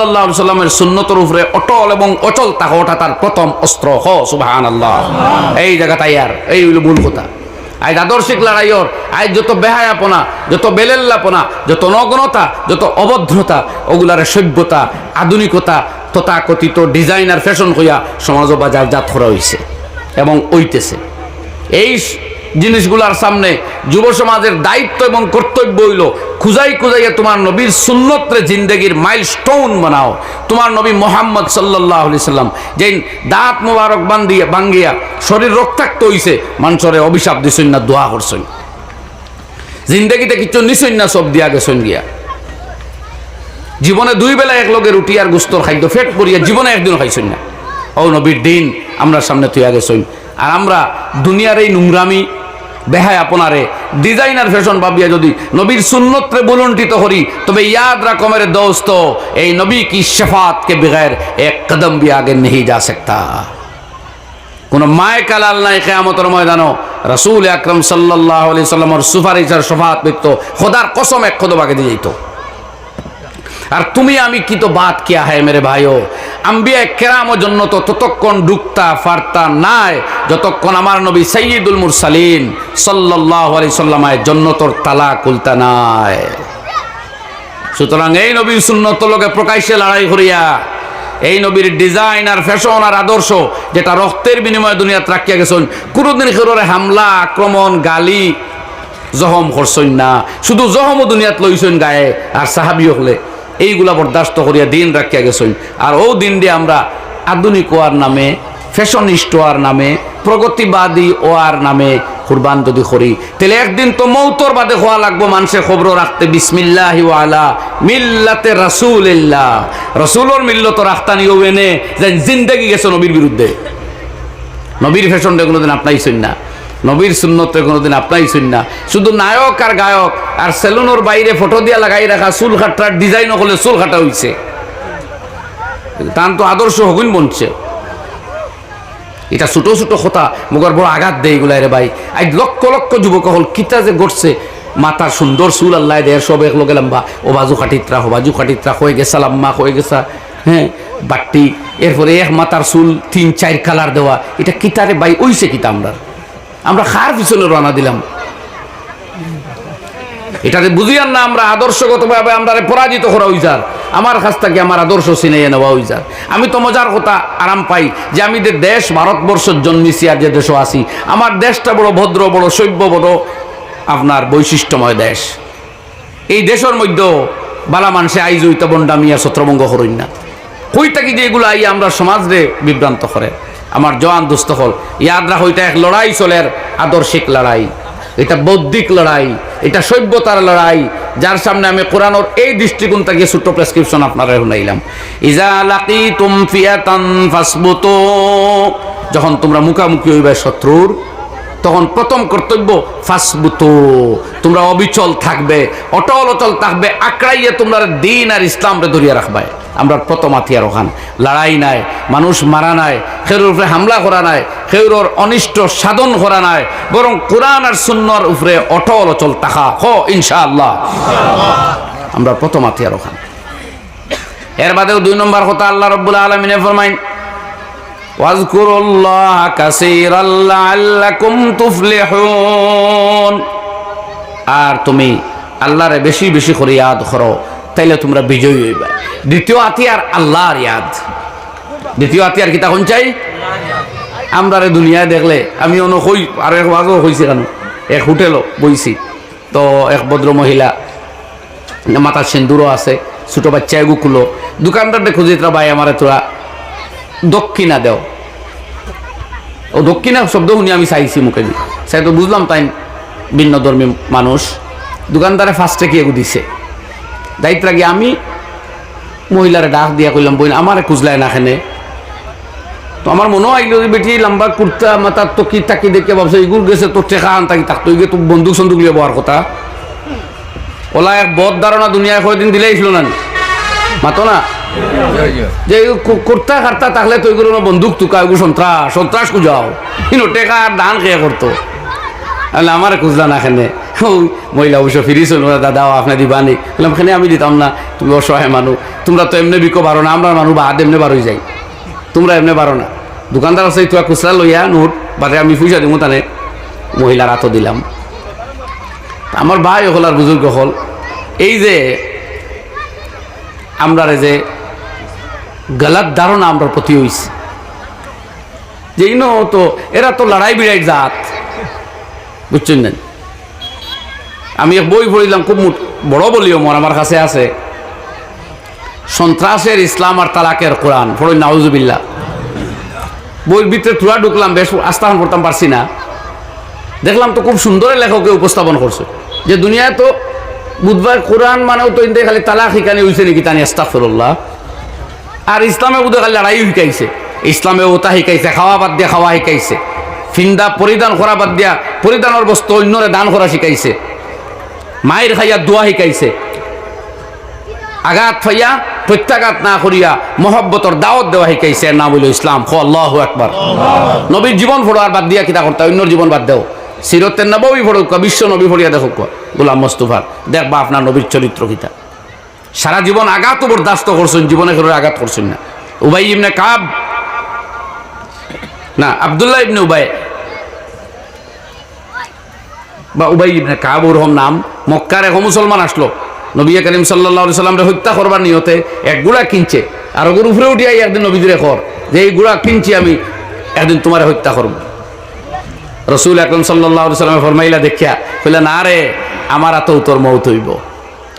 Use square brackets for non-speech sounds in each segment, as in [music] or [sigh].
সাল্লাহ সুন্নতর উপরে অটল এবং অচল তার প্রথম অস্ত্র। হ সুবাহান আল্লাহ এই এই হইল কথা। আজ আদর্শিক লড়াইয়র আজ যত বেহায়াপনা, যত বেলেল্লাপনা, যত নগ্নতা, যত অভদ্রতা, ওগুলার সভ্যতা, আধুনিকতা, তথাকথিত ডিজাইনার ফ্যাশন হইয়া সমাজ বাজার জাত করা হইছে এবং ওইতেছে এই জিনিসগুলার সামনে যুব সমাজের দায়িত্ব এবং কর্তব্য হইল, খুঁজাই খুঁজাইয়া তোমার নবীর সুন্নতরে জিন্দগির মাইল স্টোন বানাও। তোমার নবী মোহাম্মদ সাল্লাহ সাল্লাম যেই দাঁত মোবারক বান্ধিয়া বাঙ্গিয়া শরীর রক্তাক্ত হইছে, মানুষরে অভিশাপ দিছই না, দোয়া করছই জিন্দগিতে কিছু নিছই না, সব দিয়া গেছই গিয়া। জীবনে দুই বেলা এক লগে রুটি আর গুস্তর খাদ্য ফেট করিয়া জীবনে একদিন খাইছই না। ও নবীর দিন, আমরা সামনে তুইয়া গেছই আর আমরা দুনিয়ার এই নোংরামি বেহায় আপনারে। ডিজাইনার ফ্যাশন ভাবিয়া যদি নবীর সুন্নত্রে বুলন্টিত করি তবে ইয়াদ রাকমের দোস্ত, এই নবী কি শেফাতকে বেগের এক কদম বি আগে নেই যা সকতা। কোনো মায় কালাল নাই কেয়ামতের ময়দানো রসুল আকরম সাল্লাহ আলি সাল্লামর সুপারিশ শফাত ব্যক্ত, খোদার কসম এক কদম আগে দিয়ে যেত আর তুমি আমি কি তো বাত কিয়া হয় মেরে ভাইও? আম্বিয়া কেরাম জন্য তো ততক্ষণ ডুকতা ফারতা নাই, যতক্ষণ আমার নবী সৈয়দুল মুরসালিন সাল্লাল্লাহু আলাইহি সাল্লামায় জন্নতর তালা কুলতা নাই। সুতরাং এই নবীর সুন্নত লোকে প্রকাশ্যে লড়াই করিয়া, এই নবীর ডিজাইন আর ফ্যাশন আর আদর্শ যেটা রক্তের বিনিময়ে দুনিয়াত রাখিয়া গেছেন, কোনোদিন খেরোরে হামলা, আক্রমণ, গালি, জহম করছই না। শুধু জহমও দুনিয়াত লইছইন গায়ে, আর সাহাবি হলে। এইগুলা বরদাস্ত করিয়া দিন রাখিয়া গেছইন আর ও দিন দিয়ে আমরা আধুনিক ওয়ার নামে, ফ্যাশনিস্ট ওয়ার নামে, প্রগতিবাদী ওয়ার নামে কুরবান যদি করি, তাহলে একদিন তো মৌতর বাদে হওয়া লাগবো মানুষের খবর রাখতে, বিসমিল্লাহ আলা মিল্লাতে রাসুলিল্লাহ। রসুলোর মিল্লত রাখতানি ও এনে যে জিন্দগি গেছে নবীর বিরুদ্ধে। নবীর ফ্যাশনটা কোনোদিন আপনাইছেন না। নবীর সুন্নতে কোনোদিন আপনাইছেন না। শুধু নায়ক আর গায়ক আর সেলুনের বাইরে ফটো দিয়া লাগাই রাখা, চুল খাটার ডিজাইনও করলে চুল খাটা হইছে। তান তো আদর্শ হগুন বনছে। এটা ছোট ছোট কথা মুগর বড় আঘাত দেয় এগুলা রে ভাই। আজ লক্ষ লক্ষ যুবক হল, কিতা যে ঘটছে। মাথার সুন্দর চুল আল্লাহ দেয়, সব এক লগে লম্বা। ও বাজু খাটিত্রা হো বাজু খাটিত্রা হয়ে গেছা লাম্মা হয়ে গেছা হ্যাঁ বাট্টি। এরপরে এক মাথার চুল তিন, চার কালার দেওয়া। এটা কিতারে ভাই? ওইছে কিতা আমরা আমরা খার পিছনে রওনা দিলাম। এটাতে বুঝিয়ান না আমরা আদর্শগতভাবে আমরা পরাজিত করা হইজার আমার কাছ থেকে আমার আদর্শ চিনাইয়ে নেওয়া হইজার আমি তো মজার কথা আরাম পাই যে আমি যে দেশ ভারতবর্ষের জন্মিছি আর যে দেশও আছি, আমার দেশটা বড় ভদ্র, বড় সভ্য, বড় আপনার বৈশিষ্ট্যময় দেশ। এই দেশের মধ্যেও বালা মানুষে আইজ হইতে বন্ডামিয়া ছত্রভঙ্গ না। কই থাকি যে এগুলো আই আমরা সমাজরে বিভ্রান্ত করে? আমার জওয়ান দুস্থ হল। ইয়াদরা এটা এক লড়াই চলের আদর্শিক লড়াই। এটা বৌদ্ধিক লড়াই, এটা সভ্যতার লড়াই। যার সামনে আমি কোরআনোর এই দৃষ্টিকোণ থেকে ছোট্ট প্রেসক্রিপশন আপনারা শুনাইলাম। ইজা লাকিতুম ফিয়াতান ফাসবুতু, যখন তোমরা মুখামুখি হইবে শত্রুর তখন প্রথম কর্তব্য ফাসবুত। তোমরা অবিচল থাকবে, অটল অচল থাকবে, আঁকড়াইয়ে তোমরা দিন আর ইসলামরে ধরিয়া রাখবে আমরা প্রথম হাতিয়ার ওখান। লড়াই নাই, মানুষ মারা নাই, খেরুর উপরে হামলা করা নাই, খেরুর অনিষ্ট সাধন করা নাই, বরং কোরআন আর সুন্নর উপরে অটল অচল থাকা। হ, ইনশাআল্লাহ। আমরা প্রথম হাতিয়ার ওখান। এর বাদেও দুই নম্বর কথা আল্লাহ রব্বুল আলমিনে ফরমাইন واذكروا الله كثيرا لعلكم تفلحون আর তুমি আল্লাহরে বেশি বেশি করে ইয়াদ করো তাইলে তোমরা বিজয়ী হইবা দ্বিতীয় হাতিয়ার আল্লাহর ইয়াদ দ্বিতীয় হাতিয়ার কি তখন চাই আমরা রে দুনিয়ায় দেখলে আমি অন্য হই আর এক বাজও হয়েছি কেন এক হোটেলও বইছি তো এক ভদ্র মহিলা মাথার সিন্দুরও আছে ছোট বাচ্চা এগুকুলো দোকানদারটা খুঁজিতরা ভাই আমার তোরা দক্ষিণা দেও ও দক্ষিণা শব্দ শুনি আমি চাইছি মুখে। দি চাই তো বুঝলাম তাই ভিন্ন ধর্মী মানুষ। দোকানদারে ফার্স্টে কি এগু দিছে? দায়িত্ব রাখি আমি, মহিলারে ডাক দিয়া কইলাম বই আমারে খুঁজলায় না খেনে তো আমার মনেও আইলো যে বেটি, লম্বা কুর্তা মাথার তো কি তাকি দেখে ভাবছে, ইগুর গেছে তোর টেকা আন তাকি তাক তো ইগে তো বন্দুক সন্দুক লিয়ে বহার কথা। ওলা এক বদ ধারণা দুনিয়ায় কয়দিন দিলেই ছিল না মাতো না? যে কুর্তা কার্তা থাকলে তো এগুলো না বন্দুক তুকা এগুলো সন্ত্রাস সন্ত্রাস খুঁজাও। কিন্তু টেকা আর খেয়ে করতো তাহলে আমার না এখানে মহিলা অবশ্য ফিরিস দাদা আপনি দিবানি বললাম খানে আমি দিতাম না, তুমি অসহায় তোমরা তো এমনি বিকো পারো না, আমরা মানুষ বাদ এমনি বারোই যাই। তোমরা এমনি পারো না। দোকানদার আছে খুচরা লইয়া নোট বাদে আমি পয়সা দিব তানে। মহিলার হাতও দিলাম। আমার ভাই হল আর বুজুর্গ হল এই যে আমরা যে গলত ধারণা আমরা প্রতি হইছে। যে ইনো তো, এরা তো লড়াই বিড়াই জাত। বুঝছেন না? আমি এক বই পড়িলাম, খুব বড় বলিও মর আমার কাছে আছে। সন্ত্রাসের ইসলাম আর তালাকের কোরআন পড়ই নাউজুবিল্লা বইয়ের ভিতরে তুলা ঢুকলাম, বেশ আস্থান করতাম পারছি না। দেখলাম তো খুব সুন্দর লেখকে উপস্থাপন করছে। যে দুনিয়ায় তো বুধবার কোরআন মানেও তো ইন্দে খালি তালাক শিখানি হয়েছে নাকি তানি আস্তাফরুল্লাহ আর ইসলামে বুধে খালি লড়াই শিকাইছে। ইসলামে ওটা শিকাইছে, খাওয়া বাদ দিয়া খাওয়া শিকাইছে। ফিন্দা পরিধান করা বাদ দিয়া পরিধানের বস্তু অন্যরে দান করা শিকাইছে। মায়ের খাইয়া দোয়া শিকাইছে। আঘাত ফাইয়া প্রত্যাঘাত না করিয়া মহব্বতর দাওয়াত দেওয়া শিকাইছে নাম হইল ইসলাম। খো আল্লাহ একবার নবীর জীবন ফোড়ো বাদ দিয়া কিতা করতে অন্যর জীবন বাদ দেও। সিরতের নবী ফোড়ো, বিশ্ব নবী ফড়িয়া দেখো গোলাম মোস্তফার। দেখবা আপনার নবীর চরিত্র কিতা। সারা জীবন আঘাত বরদাস্ত করছেন, জীবনে করে আঘাত করছেন না। উবাই ইবনে কাব, না, আবদুল্লাহ ইবনে উবাই, বা উবাই ইবনে কাব ওরকম নাম, মক্কার এক মুসলমান আসলো। নবী করিম সাল্লাহ সাল্লামরে হত্যা করবার নিয়তে এক গুড়া কিনছে, আর ওগুর উপরে উঠিয়াই একদিন নবীদের কর যে এই গুড়া কিনছি আমি, একদিন তোমারে হত্যা করব। রসুল আকরম সাল্লাহ সাল্লামে ফরমাইলা দেখিয়া কইলে না রে আমার এত তোর মৌত হইব।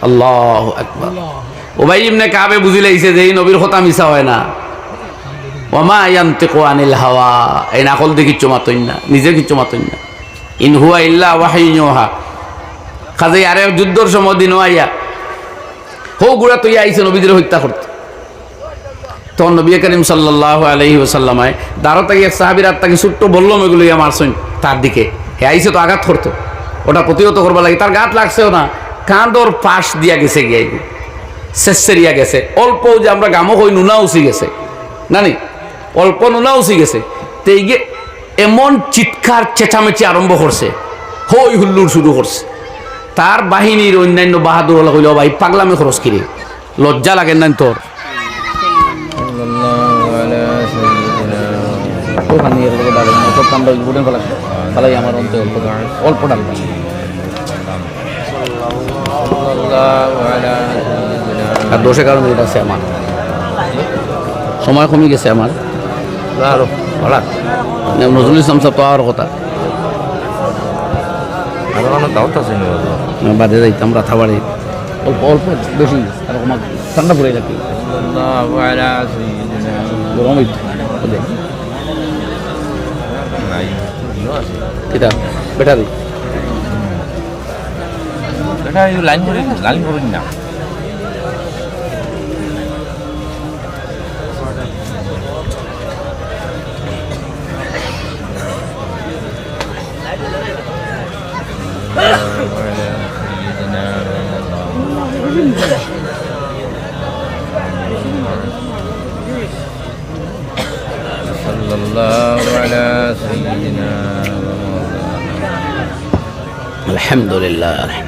আল্লাহ একবার ওবাই ইবনে কাবে বুঝিলাইছে যে এই নবীর কথা মিশা হয় না। ওমা ইয়ান্তিকু আনিল হাওয়া। এই নাকল দিয়ে কিচ্ছু মাতইন না নিজে কিচ্ছু মাতইন না। ইন হুয়া ইল্লা ওয়াহিনুহা কাজে আরে যুদ্ধর সময় দিন আইয়া হো গুড়া তো ইয়া আইছে নবীদের হত্যা করতে। তখন নবী করিম সাল্লাহ আলহি ওসাল্লামায় দাঁড়ো তাকে এক সাহাবির আত্মাকে ছোট্ট বললাম এগুলো মারছেন তার দিকে। হে আইসে তো আঘাত করতো। ওটা প্রতিহত করবা লাগে। তার গাত লাগছেও না। কাঁদর পাশ দিয়া গেছে গিয়ে। শেষেরিয়া গেছে। অল্প যে আমরা গামো হই নুনা উচি গেছে। নানি? অল্প নুনা উচি গেছে। তো এই এমন চিৎকার চেঁচামেচি আরম্ভ করছে। হই হুল্লুর শুরু করছে। তার বাহিনীর অন্যান্য বাহাদুর হলো কইল ভাই, পাগলামে খরচ কিরে লজ্জা লাগে না তোর? ওখানে অন্তে অল্প অল্প ডাল আর দোষের কারণে আছে আমার সময় কমে গেছে আমার আরও ভাড়া নজরুল ইসলাম সাহেব তো আর কথা বাদে যাইতাম রাথাবাড়ি অল্প অল্প বেশি আর আমার ঠান্ডা পড়ে যাবে গরম হইতো ব্যাটারি লাইন করে লাইন করে না صلى الله على سيدنا আলহামদুলিল্লাহ اللهم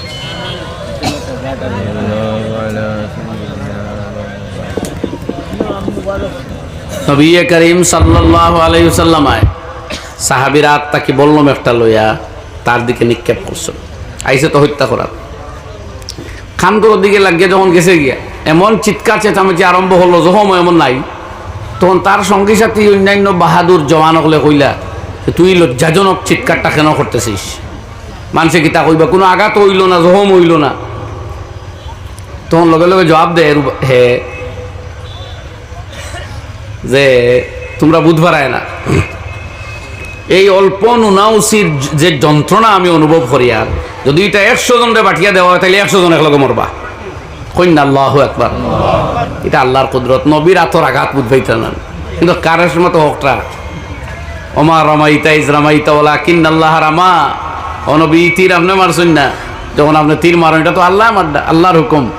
নবী করিম সাল্লাল্লাহু আলাইহি সাল্লামায় সাহাবীরা তাকে বললাম একটা লইয়া, তার দিকে নিক্ষেপ করছিল আইসে তো হত্যা করার। খানগুলোর দিকে লাগিয়ে যখন গেছে গিয়া, এমন চিৎকার চেঁচামেচি আরম্ভ হলো, যখন এমন নাই, তখন তার সঙ্গী সাথী অন্যান্য বাহাদুর জওয়ান হলে কইলা তুই লজ্জাজনক চিৎকারটা কেন করতেছিস? মানুষে কিতা কইবা? কোনো আঘাত হইল না জহম হইল না। তখন লগে লগে জবাব দে হে। যে, তোমরা বুধবার আয় না। এই অল্প নুনাউসির যে যন্ত্রণা আমি অনুভব করি আর, যদি এটা একশো জনরে বাটিয়া দেওয়া হয় তাহলে একশো জন একলগে মরবা। কন্যা আল্লাহ একবার এটা আল্লাহর কুদরত। নবীর আতর আঘাত বুঝবাইতে না। কিন্তু কারের মতো হকটা? ওমা রমাইতা ইজ রামাইতা ওলা কিন আল্লাহ রামা। অনবী তীর আপনি মারছেন না। যখন আপনি তীর মারেন, এটা তো আল্লাহ মারডা আল্লাহর হুকুম।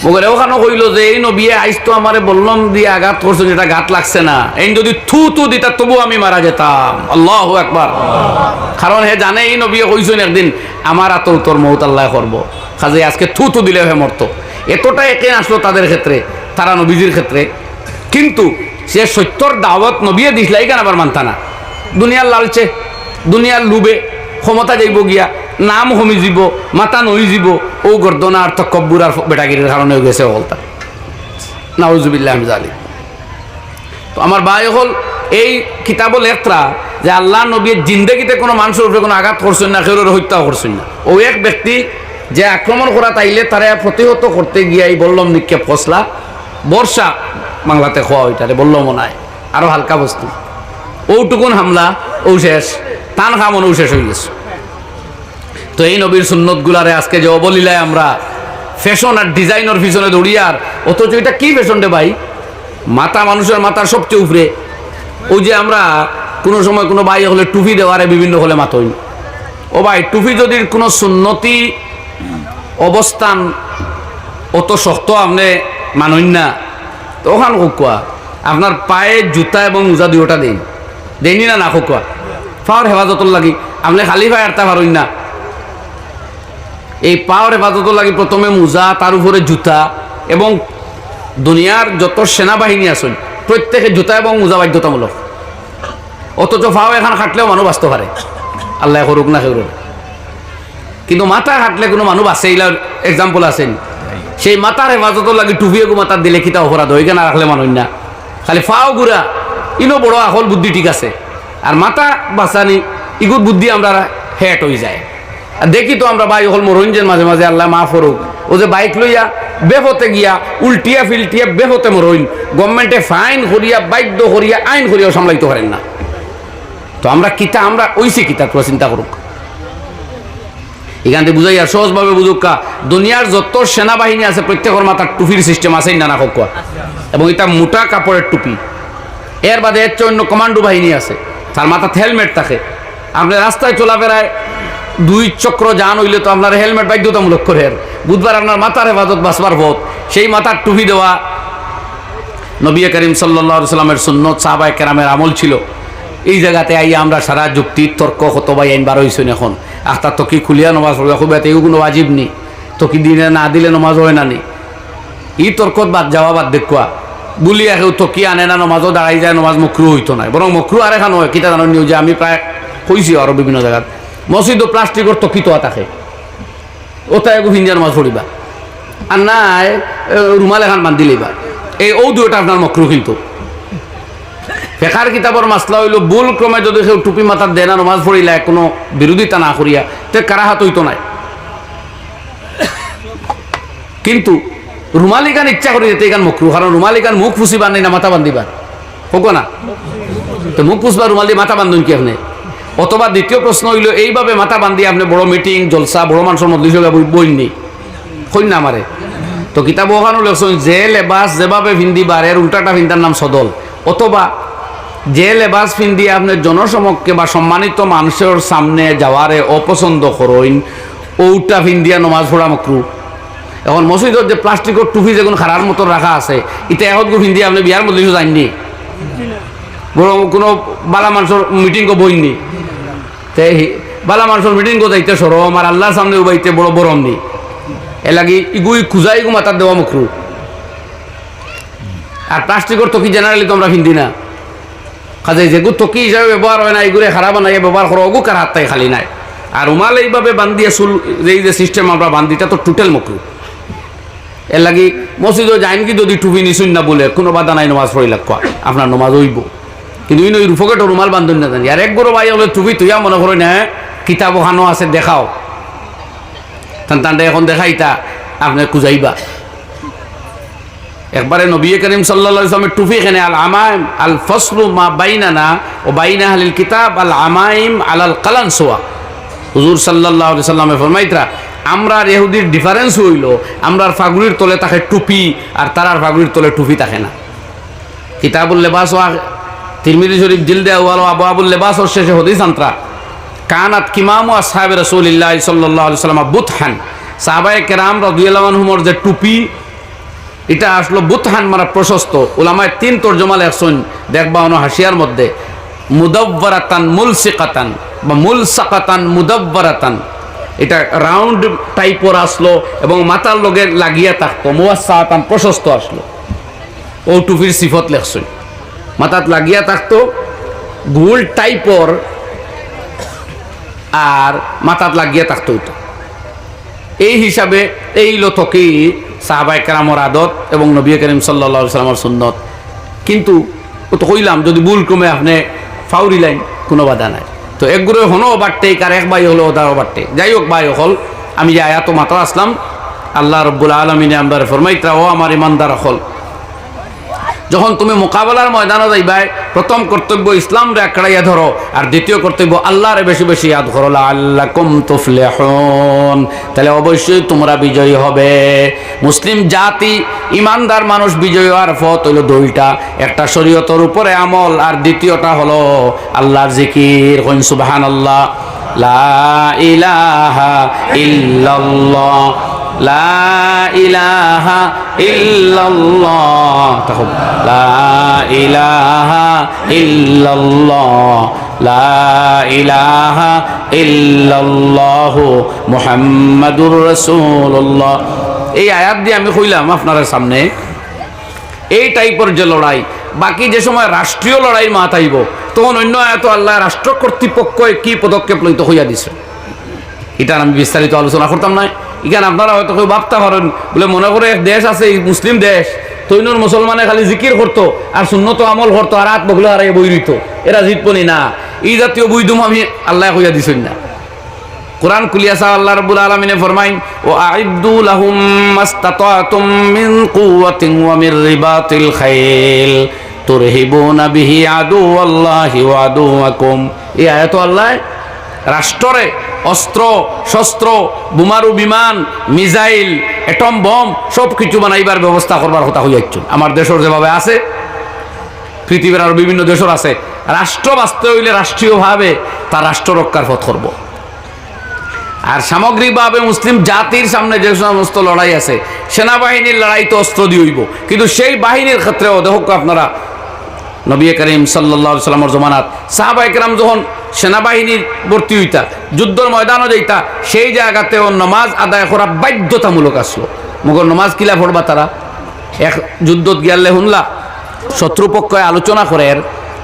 মগরে ওখানে কইল যে, এই নবিয়ে আইস তো আমারে বললাম দিয়ে আঘাত করছেন এটা ঘাত লাগছে না। এই যদি থু থু দিতা তবু আমি মারা যেতাম। আল্লাহ একবার কারণ হে জানে, এই নবিয়ে কইছেন একদিন, আমার আত তোর মৌত আল্লাহ করব। কাজে আজকে থু থু দিলে হয়ে মরতো। এতটা একে আসলো তাদের ক্ষেত্রে, তারা নবীজির ক্ষেত্রে। কিন্তু সে সত্যর দাওয়াত নবিয়ে দিসলাই কেন আবার মানতা না? দুনিয়ার লালচে, দুনিয়ার লুবে, ক্ষমতা যাইব গিয়া নাম হমি যাব মাতা নই যাব ও গর্দনা আর তকব্বুর আর বেটাগিরির কারণে হয়ে গেছে হলতা নাউজুবিল্লাহ জালি তো আমার ভাই হল এই কিতাব লেখরা যে আল্লাহ নবীর জিন্দগিতে কোনো মানুষের উপরে কোনো আঘাত করছেন না কেউ হত্যাও করছেন না। ও এক ব্যক্তি যে আক্রমণ করা তাইলে তারা প্রতিহত করতে গিয়ে এই বল্লম নিক্ষেপ ফসলা বর্ষা বাংলাতে খোয়া ওইটারে বললম নাই আরও হালকা বস্তু। ওটুকুন হামলা ও শেষ টান খামন ও শেষ হয়ে গেছে। তো এই নবীর সুন্নত গুলারে আজকে যে অবলীলায় আমরা ফ্যাশন আর ডিজাইনের পিছনে দৌড়ি আর, অথচ এটা কি ফ্যাশন রে ভাই? মাথা মানুষের মাথার সবচেয়ে উপরে। ওই যে আমরা কোনো সময় কোনো ভাই হলে টুপি দেওয়ারে বিভিন্ন হলে মাথই ও ভাই, টুপি যদি কোনো সুন্নতি অবস্থান অত শক্ত আপনি মানই না, তো ওখান কোয়া আপনার পায়ে জুতা এবং মোজা দুইটা দেই। দেয়নি না না কোয়া পাওয়ার হেফাজতর লাগি আপনি খালি পায়ে আরতা পারই না। এই পাওয়ার হেফাজতর লাগি প্রথমে মোজা, তার উপরে জুতা এবং দুনিয়ার যত সেনাবাহিনী আছেন প্রত্যেকে জুতা এবং মোজা বাধ্যতামূলক। অথচ ফাও এখন খাটলেও মানুষ বাঁচতে পারে। আল্লাহ করুক না কেউ কিন্তু মাথা হাঁটলে কোনো মানুষ আছে এইলার এক্সাম্পল আছেন সেই মাথার হেফাজতর লাগে টুপিয়ে গো মাথার দিলে কিতা অপরাধ হয়, কেনা রাখলে মানুষ না? খালি ফাও গুড়া, ইনো বড় আসল বুদ্ধি ঠিক আছে। আর মাথা বাঁচানি ইগুর বুদ্ধি আমরা হেট হয়ে যায়। দেখি তো আমরা ভাই হল মরঞ্জের মাঝে মাঝে, আল্লাহ মা ফরুক ও যে বাইক লইয়া বেফতে গিয়া উল্টিয়া ফিল্টিয়া বেফতে মরইন গভর্নমেন্টে ফাইন করিয়া, বাধ্য করিয়া, আইন করিয়াও সামলাইতে পারেন না। তো আমরা কিতা, আমরা ওইসি কিতা, তোরা চিন্তা করুক। এখান থেকে বুঝাই আর সহজভাবে বুঝুকা দুনিয়ার যত সেনাবাহিনী আছে, প্রত্যেকের মাথার টুপির সিস্টেম আছে নানা কোয়া। এবং এটা মোটা কাপড়ের টুপি। এর বাদে এর অন্য কমান্ডো বাহিনী আছে। তার মাথাতে হেলমেট থাকে। আপনি রাস্তায় চলাফেরায় দুই চক্র যান হইলে তো আপনার হেলমেট বাধ্যতামূলক করে। বুধবার আপনার মাথার হেফাজত বাঁচবার পথ। সেই মাথার টুপি দেওয়া নবী করিম সাল্লা সাল্লামের সুন্নত সাহাবায় কেরামের আমল ছিল। এই জায়গাতে আইয়া আমরা সারা যুক্তি, তর্ক হতো বা আইন বার হয়েছেন এখন। আখতার তকি খুলিয়া নমাজ পড়বে? খুব এত কোনো ওয়াজিব নি তকি দিনে না দিলে নমাজ হয় না নি? ই তর্কত বাদ যাওয়া বাদ দেখুয়া বুলি আহে তকি আনে না নমাজও দাঁড়াই যায়, নমাজ মক্রু হইতো নাই। বরং মক্রু আর এখন হয় কিতা জানো নিউ যে আমি প্রায় কইছি আরও বিভিন্ন জায়গাত। মসজিদও প্লাস্টিকর তো থাকে ওটা একো ভিঞ্জার মাছ পড়িবা আর নাই রুমাল এখন বান্ধি লইবা। এই ও দুটা আপনার মক্রু কিন্তু। ফেকার কিতাবর মাসলা হইল, ভুল ক্রমে যদি কেউ টুপি মাথার দেয় না নমাজ পড়িলে কোনো বিরোধিতা না করিয়া, তে কারাহাত হইতো নাই। কিন্তু রুমালি ইচ্ছা করি যেতে গান মকরু কারণ রুমালি মুখ ফুসিবার নেই না মাথা বান্ধিবার হোক না? তো মুখ ফুসবা রুমালি মাথা বান্ধুন কি আপনি অথবা দ্বিতীয় প্রশ্ন হইল, এইভাবে মাথা বান্ধি আপনি বড় মিটিং জলসা, বড় মানুষের মধ্যে বইননি কই না? আমারে। তো কিতাব ওখানে লেখছেন যে লেবাস যেভাবে ভিন্দিবার এর উল্টাটা ভিন্দার নাম সদল। অথবা যে লেবাস পিন্দি আপনি জনসমক্ষে বা সম্মানিত মানুষের সামনে যাওয়ারে অপছন্দ করইন ওটা পিন্দিয়া নমাজ পড়া মকরু। এখন মসজিদত যে প্লাস্টিকের টুপি যেগুলো খারার মতো রাখা আছে এটা এখন পিন্দি আপনি বিয়ার মধ্যে জাননি বরং কোনো বালা মানুষের মিটিং কো বইনি। বালা মানুষের মিটিং কো যাইতে সরম, আর আল্লাহর সামনে উবাইতে বড় বরম নি। এ লাগি ইগুই খুজাই গু মাতার দেওয়া মকরু আর প্লাস্টিকের তো কি জেনারেলি তো আমরা পিন্দি না। কাজে যেগু তকি হিসাবে ব্যবহার হয় না, এগুলো খারাপ নাই ব্যবহার করো, ওগু কার হাতটাই খালি নাই। আর রুমাল এইভাবে বান্ধিয়ে চুল এই যে সিস্টেম আমরা বান্ধিটা তো টোটাল মকরু এর লাগি মসজিদও যাইন কি যদি টুপি নিশুন না বলে, কোনো বাধা নাই নমাজ পড়িলা কোয়া, আপনার নমাজ হইব। কিন্তু ইন ওই রুফকেটো রুমাল বান্ধন না জানি আর এক গরো ভাই হলে টুপি তুইয়া মনে করো না কিতাব ওখানো আছে, দেখাও। তান তান্ডে এখন দেখাইতা, আপনি কুজাইবা একবারে নবী করিম সাল্লা ইসলামের টুফি এখানে আল আমাইম, আল ফসলু মা বাইনানা ও বাইনা আলিল কিতাব, আল আমাইম আল আল কালান সোয়া। হুজুর সাল্লাহ সাল্লামে ফরমাইতরা আমরার ইহুদির ডিফারেন্স হইল আমরার ফাগুরির তলে তাকে টুপি, আর তারার ফাগুরির তলে টুপি থাকে না। কিতাবুল লেবাস ওয়া তিরমিজি শরীফ জিলদে ওয়াল আবু আবুল লেবাস ওর শেষে হদিস আন্তরা। কানাত কিমামু আসহাবে রাসূলিল্লাহ সাল্লাল্লাহু আলাইহি সাল্লাম বুতহান। সাহাবায়ে কেরাম রাদিয়াল্লাহু আনহুমর যে টুপি, এটা আসলো বুতহান মানে প্রশস্ত। ওলামায় তিন তর্জমা লেখছেন দেখবা অন হাসিয়ার মধ্যে। মুদব্বরাতান মুলসিকাতান বা মুলসাকাতান মুদব্বরাতান। এটা রাউন্ড টাইপর আসলো এবং মাথার লগে লাগিয়া থাকতো। মুয়াসাতান প্রশস্ত আসলো। ও টুপির সিফত লেখছেন। মাথাত লাগিয়া থাকতো, গোল টাইপর আর মাথাত লাগিয়া থাকতো ওটা এই হিসাবে এই লতকেই সাহাবাই কেরামর আদত এবং নবী করিম সাল্লা সাল্লামর সুন্নত। কিন্তু ও তো কইলাম, যদি ভুল কমে আপনি ফাউরি লাইন, কোনো বাধা নাই। তো একগুলো হনো বাড়তে, কার এক বাই হলো ওদারও বাড়তে। যাই হোক বাই হল, আমি যে আয়াত মাত্র আসলাম, আল্লাহ রব্বুল আলমিনে আমার ফরমাইত্রা, ও আমার ইমানদার হল। যখন তুমি মোকাবেলার ময়দানে যাইবাই প্রথম কর্তব্য ইসলাম রে ধরো, আর দ্বিতীয় কর্তব্য আল্লাহরে বেশি বেশি ইয়াদ করো আল্লাহ কুম তুফলেহন। তাহলে অবশ্যই তোমরা বিজয়ী হবে। মুসলিম জাতি, ইমানদার মানুষ বিজয়ী হওয়ার পথ হইল দুইটা। একটা শরীয়তর উপরে আমল, আর দ্বিতীয়টা হলো আল্লাহর জিকির। হইন সুবাহান আল্লাহ লা ইলাহা ইল্লাল্লাহ। লা ইলাহা ইল্লাল্লাহ। লা ইলাহা ইল্লাল্লাহ। লা ইলাহা এই আয়াত দিয়ে আমি কইলাম আপনাদের সামনে। এই টাইপের যে লড়াই, বাকি যে সময় রাষ্ট্রীয় লড়াই মাথাইব তখন অন্য আয়াত আল্লাহ রাষ্ট্র কর্তৃপক্ষ কি পদক্ষেপ লইত হইয়া দিছে? এটা আমি বিস্তারিত আলোচনা করতাম না। এখানে আপনারা হয়তো কেউ ভাবতে পারেন, বলে মনে করে এক দেশ আছে মুসলিম দেশ, তৈনুর মুসলমানে খালি জিকির করতো, আর শূন্যত আমল করতো, আর হাত বগলে আর বই রইত। এরা জিতপনি না। এই জাতীয় বই বইদুম আমি আল্লাহ কইয়া দিছেন না। কোরআন কুলিয়াসা আল্লাহ রাব্বুল আলামিনে ফরমাইন ও আইদ্দু লাহুম মাস্তাতাতুম মিন কুওয়াতিন ওয়া মির রিবাতিল খাইল তুরহিবুনা বিহি আদুওয়াল্লাহি ওয়া আদুওয়াকুম। এই আয়াত আল্লাহ রাষ্ট্রে অস্ত্র, শস্ত্র, বোমারু বিমান, মিসাইল, এটম বম, সব কিছু বানাইবার ব্যবস্থা করবার কথা হইয়াছ আমার দেশের যেভাবে আছে, পৃথিবীর আরও বিভিন্ন দেশের আছে, রাষ্ট্র বাঁচতে হইলে রাষ্ট্রীয়ভাবে তার রাষ্ট্র রক্ষার পথ করব। আর সামগ্রিকভাবে মুসলিম জাতির সামনে যে সমস্ত লড়াই আছে, সেনাবাহিনীর লড়াই তো অস্ত্র দিয়ে হইব। কিন্তু সেই বাহিনীর ক্ষেত্রেও দেখক আপনারা নবী করিম সাল্লাহ সাল্লামর জমানাত সাহাবা একরাম যখন সেনাবাহিনীর ভর্তি হইতা, যুদ্ধর ময়দানও যাইতা, সেই জায়গাতে ও নমাজ আদায় করা বাধ্যতামূলক আসলো। মগর নমাজ কিলা পড়বা তারা? এক যুদ্ধত গিয়ালে শুনলা শত্রুপক্ষে আলোচনা করে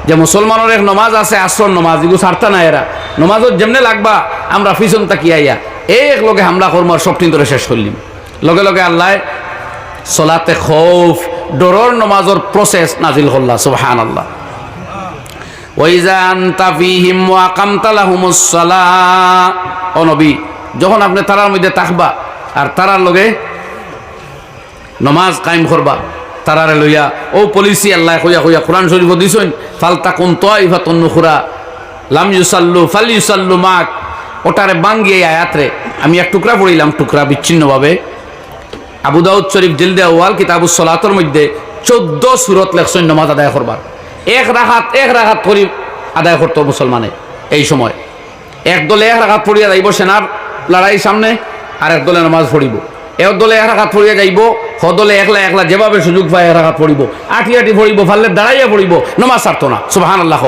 যে মুসলমানের এক নমাজ আছে, আসর নমাজ এগুলো সারতা না এরা। নমাজত যেমনে লাগবা, আমরা পিছন তাকিয়াইয়া এক লগে হামলা করব আর সব ধরে শেষ করলিম। লগে লগে আল্লাহ সলাতে খৌফ ডরর নমাজর প্রসেস নাজিল হল্লা সুবহান আল্লাহ ওইজা আনতা ফিহিম ওয়া আকামতা লাহুমুস সালাহ ও নবী, যখন আপনি তারার মধ্যে তাকবা আর তারার লগে নমাজ কায়েম করবা, তারারে লইয়া, ও পলিসি আল্লাহ কইয়া কইয়া কোরআন শরীফ দিছইন ফালতা কোন তোয়াইফা তন্নুখুরা লাম ইউসাল্লু ফাল ইউসাল্লু মাক, ওটারে বাঙ্গিয়ে আয়াতরে আমি এক টুকরা পড়িলাম, টুকরা বিচ্ছিন্নভাবে। আবু দাউদ শরীফ জিলদে ওয়াল কিতাবু সলাতর মধ্যে চোদ্দ সুরত লেখছেন নমাজ আদায় করবার। এক রাহাত এক রাহাত পরি আদায় করতো মুসলমানে এই সময়। এক দলে এক রাখাত পড়িয়া যাইব, সেনার লড়াই সামনে, আর এক দলে নমাজ পড়িব। এক দলে এক রাখাত পড়িয়া যাইব সদলে একলা একলা যেভাবে সুযোগ পায় এক রাখাত পড়িব। আটি আটি পড়িব, ফাললে দাঁড়াইয়া পড়িব, নমাজ ছাড়তো না সুবাহান আল্লাহ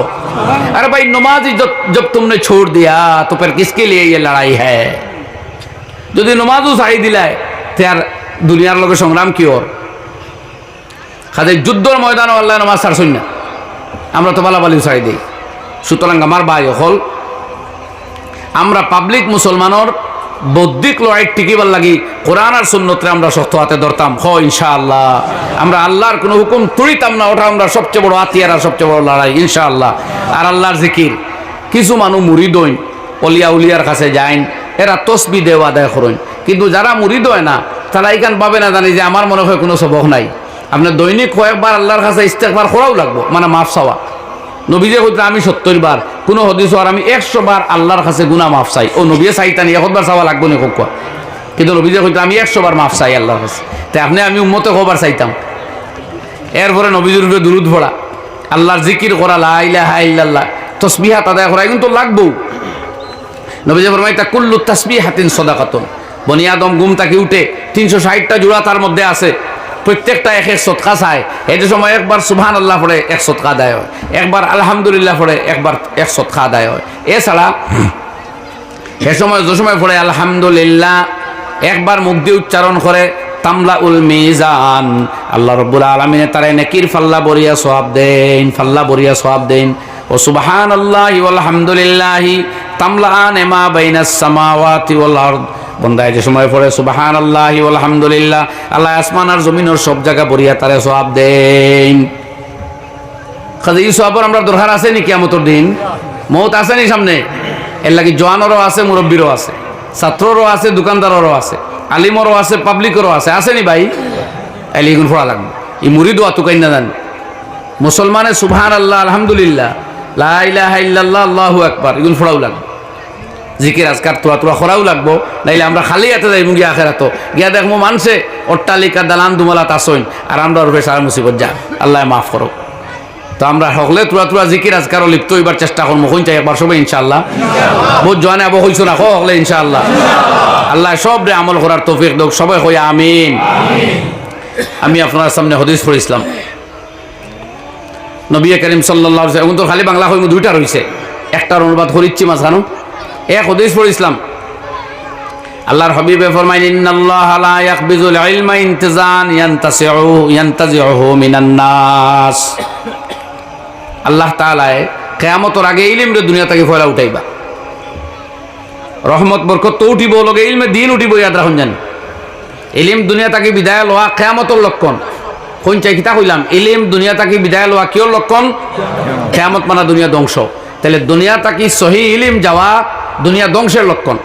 আরে ভাই, নমাজ জব তুমনে ছোড় দিয়া, তো ফের কিসকে লিয়ে লড়াই হ্যাঁ যদি নমাজও সাই দিলায়, তে আর দুনিয়ার লোকের সংগ্রাম কি ওর? খাদের যুদ্ধর ময়দানও আল্লাহ নমাজ ছাড়ছই না। আমরা তো বালাবালিও ছাড়ি দিই। সুতরাং আমার ভাই হল আমরা পাবলিক মুসলমানর বৌদ্ধিক লড়াই টিকিবার লাগি কোরআন আর সুন্নতরে আমরা শক্ত হাতে ধরতাম। হ, ইনশাআল্লাহ। আমরা আল্লাহর কোনো হুকুম তুলিতাম না, ওটা আমরা সবচেয়ে বড় হাতিয়ার আর সবচেয়ে বড় লড়াই, ইনশাআল্লাহ। আর আল্লাহর জিকির। কিছু মানুষ মুড়ি দইন অলিয়া উলিয়ার কাছে যাইন, এরা তসবি দেওয়া আদায় করেন। কিন্তু যারা মুড়ি দয় না তারা এইখান পাবে না জানি যে আমার মনে হয় কোনো সবক নাই। আপনার দৈনিক কয়েকবার আল্লাহর কাছে ইস্তেকবার করাও লাগবো মানে মাফ চাওয়া। নবীজে কইতে আমি সত্তর বার, কোনো হদিস আর আমি একশো বার আল্লাহর কাছে গুনা মাফ চাই। ও নবীয়ে চাইতানি, একবার চাওয়া লাগবো না কোক কিন্তু নবীজে কইতে আমি একশো বার মাফ চাই আল্লাহর কাছে। তাই আপনি, আমি উম্মতে কবার চাইতাম। এরপরে নবীজুর উপরে দুরুদ ভরা আল্লাহর জিকির করা লাইলা হাইল্লাহ তসবিহা তাদের করা কিন্তু লাগবো নবীজে ফরমাই তা কুল্লু তাসবি হাতিন সদাকাতন। বনি আদম গুম তাকে উঠে তিনশো ষাটটা জোড়া তার মধ্যে আছে। প্রত্যেকটা এক এক সৎকা চায়। এই সময় একবার সুবহান আল্লাহ পড়ে এক সৎকা আদায় হয়। একবার আলহামদুলিল্লাহ পড়ে একবার এক সৎকা আদায় হয়। এছাড়া সে সময় যে সময় পড়ে আলহামদুলিল্লাহ, একবার মুখ দিয়ে উচ্চারণ করে তামলা উল মিজান। আল্লাহ রব্বুল আলমিনে তারা নেকির ফাল্লা বরিয়া সোয়াব দেন, ফাল্লা বরিয়া সোয়াব দেন। ও সুবহান আল্লাহ আলহামদুলিল্লাহ তামলান এমা বাইনা সামাওয়াতি ওয়াল বন্দায় যে সময় পড়ে সুবহান আল্লাহ আলহামদুলিল্লাহ আল্লাহ আসমান আর জমিনের সব জায়গা বরিয়া তারা সোয়াব দেন। কাজে এই সোয়াবর আমরা দরকার আছে নি কিয়ামতর দিন? মৌত আছে নি সামনে? এর লাগি জওয়ানেরও আছে, মুরব্বীরও আছে, ছাত্ররও আছে, দোকানদারেরও আছে, আলিমরও আছে, পাবলিকেরও আছে। আছে নি ভাই? এলি এগুন ফোড়া লাগবে। এই মুড়ি দোয়া তুকাই না জান। মুসলমানের সুবহান আল্লাহ আলহামদুলিল্লাহ, লা ইলাহা ইল্লাল্লাহ, আল্লাহু আকবার, এগুন ফোড়াও লাগবে। জিকির আজকার তোরা তোরা খরাও লাগবো। নাইলে আমরা খালি হাতে যাই মুগিয়া আখেরাতো। গিয়া দেখব মানছে, অট্টালিকা, দালান দুমালা তাসইন আর আমরা রূপে সারা মুসিবত যা আল্লাহ মাফ করো তো আমরা সকলে তুরা তুরা জিকির আজকারও লিপ্ত হইবার চেষ্টা করব কোন চাই একবার সবাই ইনশাল্লাহ বহুত জোয়ানে আবো হইছো না সকলে ইনশাল্লাহ আল্লাহ সব রে আমল করার তৌফিক দোক, সবাই কই আমিন। আমি আপনার সামনে হদিস পড়েছিলাম নবী করিম সাল্লাহ এখন তো খালি বাংলা হইমু দুইটা রয়েছে একটার অনুবাদ করিচ্ছি মাঝখানো এক হদিস পড়েছিলাম আল্লাহর হাবিবে ফরমাইন ইন্নাল্লাহ লা ইয়াকবিজুল ইলমা ইনতিজান ইয়ান্তাসিউ ইয়ান্তাজিউহু মিনান নাস। আল্লাহ তাআলায় কিয়ামতের আগে ইলম রে দুনিয়া থেকে ফয়লা উঠাইবা। রহমত, বরকত তো উঠিব, লগে ইলমে দিন উঠিব, ইয়াদ রাখুন জানি। ইলিম দুনিয়া তাকে বিদায় লওয়া কেয়ামতর লক্ষণ। কোন চাই কিতা কইলাম? ইলিম দুনিয়া তাকে বিদায় লওয়া কিয় লক্ষণ? কেয়ামত মানা দুনিয়া ধ্বংস। তাহলে দুনিয়া তাকি সহি ইলিম যাওয়া দুনিয়া ধ্বংসের লক্ষণ।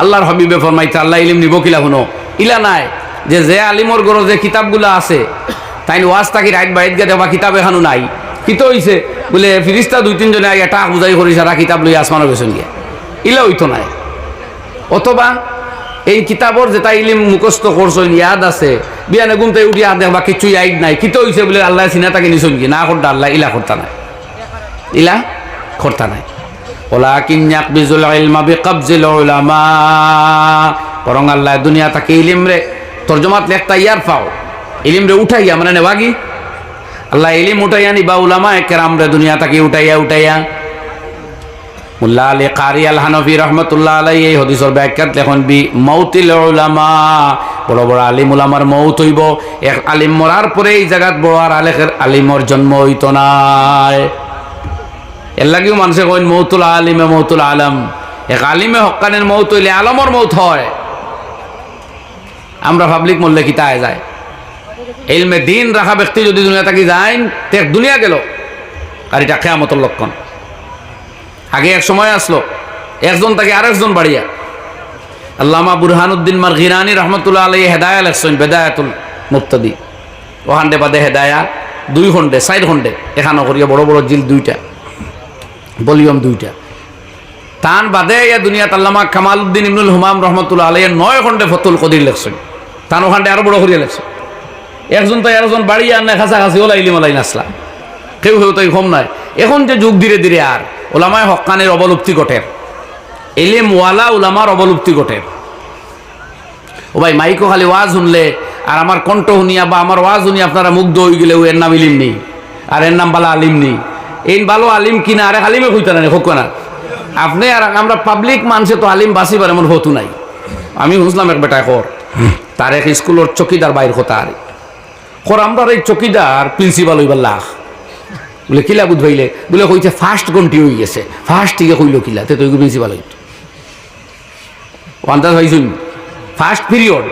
আল্লাহর হবিবে ফরমাইতে আল্লাহ ইলিম নিব কিলা শুনো ইলা নাই, যে যে আলিমর গড় যে কিতাবগুলা আছে তাই ওয়াজ তাকি রাইট বাইট গে দেবা কিতাব এখানো নাই। কিতো হইছে? বলে, ফিরিস্তা দুই তিনজনে আগে টাক বুঝাই করি, সারা কিতাব লই আসমানের পেছন গিয়া। ইলা হইতো নাই। অথবা এই কিতাবর যেটা ইলিম মুখস্থ করছ ইয়াদ আছে, বিয়ানে গুমতে উঠি আর দেখবা কিছু ইয়াদ নাই। কিতো হইছে বলে, আল্লাহ চিনা তাকে নিছন কি না করতা আল্লাহ ইলা করতা নাই। ইলা করতা নাই। ওলাকিন ইয়াকবিজুল ইলমা বিকবজিল উলামা। বরং আল্লাহ দুনিয়া তাকে ইলিম রে, তরজমাত লেখতা ইয়ার পাও ইলিম রে উঠাইয়া মানে নেবাগি আল্লাহ ইলিম উঠাইয়া নি বা উলামা কেরাম রে, দুনিয়া তাকে উঠাইয়া উঠাইয়া। মুল্লা আলী কারি আল হানফি রহমতুল্লাহ আলাই এই হদিসর ব্যাখ্যাত লেখন বি, মৌতিল উলামা। বড় বড় আলিম উলামার মৌত হইব। এক আলিম মরার পরে এই জায়গাত বড় আর আলেখের আলিমর জন্ম হইত নাই। এর লাগেও মানুষে কইন, মৌতুল আলিমে মৌতুল আলম। এক আলিমে হকানের মৌত হইলে আলমর মৌত হয়। আমরা পাবলিক মরলে কি তাই যায়? এলমে দিন রাখা ব্যক্তি যদি দুনিয়া থাকি যায় তে দুনিয়া গেল। আর এটা খেয়ামতর লক্ষণ। আগে এক সময় আসলো, একজন তাকে আরেকজন বাড়িয়া। আল্লামা বুরহানুদ্দিন মার গিরানি রহমতুল্লাহ আলাই হেদায়া লেখছেন, বেদায়াতুল মুক্তদি ওখানটে বাদে হেদায়া, দুই খণ্ডে, চার খণ্ডে, এখানো করিয়া বড় বড় জিল দুইটা। ভলিউম দুইটা। তান বাদে ইয়া দুনিয়াত আল্লামা কামাল উদ্দিন ইমনুল হুমাম রহমতুল্লাহ আলাই নয় খণ্ডে ফতুল কদির লেখছেন। তান ওখানটে আরও বড় করিয়া লেখছেন। একজন তাই একজন বাড়িয়া আনে কাছাকাছি ওলাইলি মালাই নাসলা। কেউ কেউ তাই কম নাই। এখন যে যুগ ধীরে ধীরে আর, ওলামায় হকানের অবলুপ্তি ঘটের এলেম ওয়ালা ওলামার অবলুপ্তি ঘটের ও ভাই, মাইকো খালি ওয়াজ শুনলে, আর আমার কণ্ঠ শুনিয়া বা আমার ওয়াজ শুনিয়া আপনারা মুগ্ধ হয়ে গেলে ও এর নাম ইলিম নেই, আর এর নাম বালা আলিম নেই। এই ভালো আলিম কিনা, আরে আলিমে হইতে না হোক না। আপনি আর আমরা পাবলিক মানুষে তো আলিম বাঁচিবার এমন হতু নাই। আমি বুঝলাম এক বেটা কর, তার এক স্কুলের চকিদার বাইর কথা আর। কর, আমরা এই চকিদার প্রিন্সিপাল হইবার লাখ বলে, কিলা বুধ হইলে বলে, কইছে ফার্স্ট গন্টি হয়ে গেছে ফার্স্ট টিকে কইল কিলা, তে তুই প্রিন্সিপাল হইত। ওয়ান্টার হয়েছুন ফার্স্ট পিরিয়ড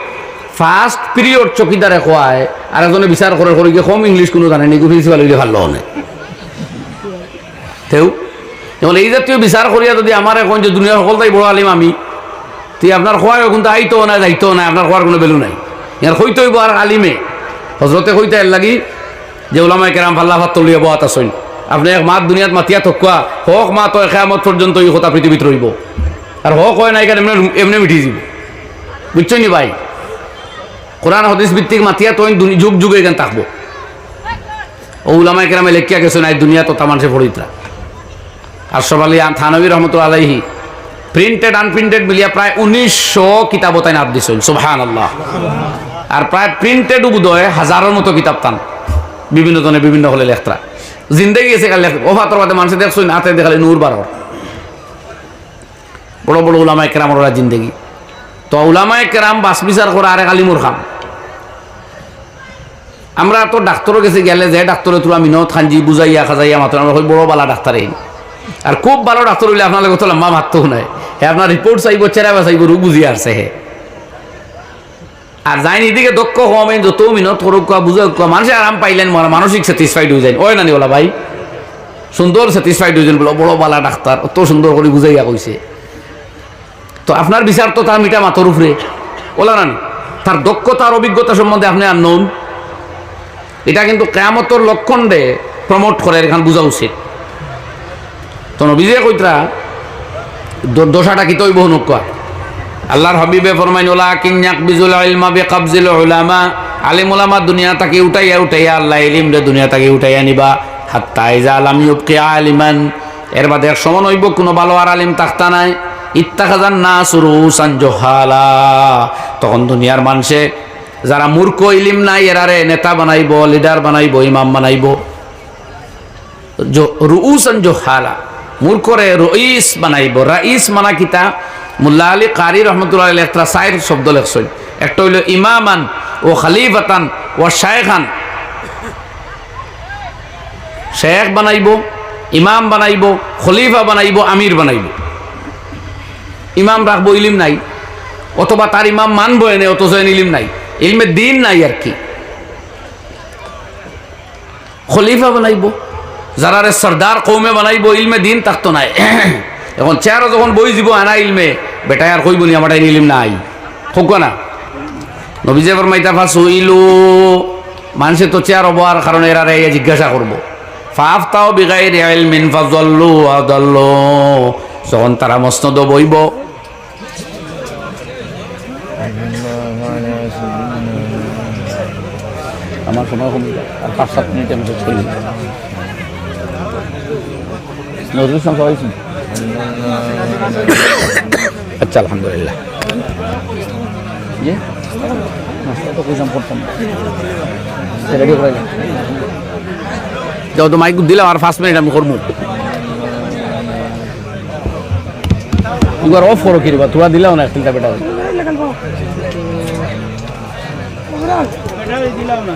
ফার্স্ট পিরিয়ড চকিদারে খোয়ায় আর একজনে বিচার করে করে কম ইংলিশ কোনো জানে নি প্রিন্সিপাল হইলে ভালো হনে তেও যেমন এই জাতীয় বিচার করিয়া যদি আমার এখন যে দুনিয়ার সকল তাই বড় আলিম আমি তুই আপনার খোয়ার এখন তো আইতো না যাইতো না আপনার খোয়ার কোনো বেলু নাই। ইয়ার হইতে হইব আর আলিমে। হজরতে কইতে এর লাগি যে ওলামাই কেরাম ফাল্লা ভাত তলিয়া বহাত আসইন আপনি এক মাত দুনিয়াত মাতিয়া থকুয়া হক মা তো একামত পর্যন্ত এই কথা পৃথিবীত রইব আর হক হয় না এখানে এমনি এমনি মিঠি যাব বুঝছ নি ভাই? কোরআন হদিস ভিত্তিক মাতিয়া তো দুনি- যুগ যুগে এখানে থাকব? ও উলামাই কেরামে লেখিয়া গেছে না এই দুনিয়া তো তা মানুষে পড়িতরা আশরফ আলী থানবী রহমত আলাইহি প্রিন্টেড আনপ্রিন্টেড মিলিয়া প্রায় উনিশশো কিতাব তাই নাপ দিছিল সুবহান আল্লাহ আর প্রায় প্রিন্টেড উবোধয় হাজারের মতো কিতাব টান বিভিন্ন জনে বিভিন্ন হলে লেখতরা। জিন্দেগি গেছে কাল লেখ ওফাতর বাদে মানুষে দেখছুন হাতে দেখালে নূর বারর। বড় বড় উলামায় কেরামর ওরা জিন্দেগি। তো উলামায় কেরাম বাস বিচার করা আরেক আলিমুর খাম আমরা তো ডাক্তারও গেছে গেলে যে ডাক্তারে তোরা মিনত খানজি, বুঝাইয়া খাজাইয়া মাত্র আমরা বড় বালা ডাক্তার আর খুব ভালো ডাক্তার হইলে আপনার কথা লম্বা মারতেও নাই। হে, আপনার রিপোর্ট চাইব চেরা চাইব রোগ বুঝিয়ে আসছে হে। আর যাই এদিকে দক্ষ হওয়া যত মিনত করুক বুঝাক মানুষে আরাম পাইলেন মানসিক স্যাটিসফাইড হয়ে যায় ওই নানি ওলা ভাই, সুন্দর স্যাটিসফাইড হয়ে যান বলো, বড় বালা ডাক্তার, অত সুন্দর করে বুঝাইয়া কইছে। তো আপনার বিচার তো তার মিটা মাথর উপরে। ওলা নানি, তার দক্ষতা আর অভিজ্ঞতা সম্বন্ধে আপনি আর নন। এটা কিন্তু কেয়ামতর লক্ষণ দে প্রমোট করে, এখান বোঝা উচিত। তো নবীজে কইতরা দোষাটা কি তৈব নুকা আল্লাহর হাবিবে ফরমাইন ওলা কিন্যাক বিজুল ইলমা বে কাবজিল উলামা আলিম উলামা দুনিয়া তাকে উঠাইয়া উঠাইয়া আল্লাহ ইলিম রে দুনিয়া তাকে উঠাইয়া নিবা। হাত্তা ইজা আলাম ইউবকি আলিমান। এর বাদে এক সময় হইব কোনো ভালো আর আলিম তাক্তা নাই। ইত্তাখাজান না সুরু সানজোহালা তখন দুনিয়ার মানুষে যারা মূর্খ, ইলিম নাই, এরারে নেতা বানাইব, লিডার বানাইব, ইমাম বানাইব। রুউসান জোহালা। মূর্খরে রইস বানাইব। রাইস মানা কিতা মুল্লা আলী কারি রহমতুল্লাহ আলী একটা সাইর শব্দ লেখছই একটা হইল ইমামান ও খালিফাতান ও শায়েখান শেখ বানাইব, ইমাম বানাইব, খলিফা বানাইব, আমির বানাইব। ইমাম রাখব ইলিম নাই, অথবা তার ইমাম মানবো এনে, অথচ ইলিম নাই। ইলমে দিন নাই আর কি। খলিফা বানাইব যারারে সর্দার কৌমে বানাইব, ইলমে দিন থাকতো নাই। [coughs] এখন চেয়ারও যখন বই দিব, আনা ইলমে। বেটাই আর কইব নি, আমার ইলিম নাই। হোক না? নবীজে ফরমাইতা ফাস হইলু মানুষে তো চেয়ার হব আর কারণে এরা রে জিজ্ঞাসা করব। ফাফ তাও বিগাই রেল মিন ফাজল্লু যখন তারা মসনদ বইব। আমার সময় কমে যায় আর পাঁচ সাত মিনিট আমি নজরুল ইসলাম সবাই আচ্ছা আলহামদুলিল্লাহ ইয়ে যাও তো মাইক দিলাম আর পাঁচ মিনিট আমি করব এবার অফ করো কিরবা তোরা দিলাও না একটা বেটা দিলাম না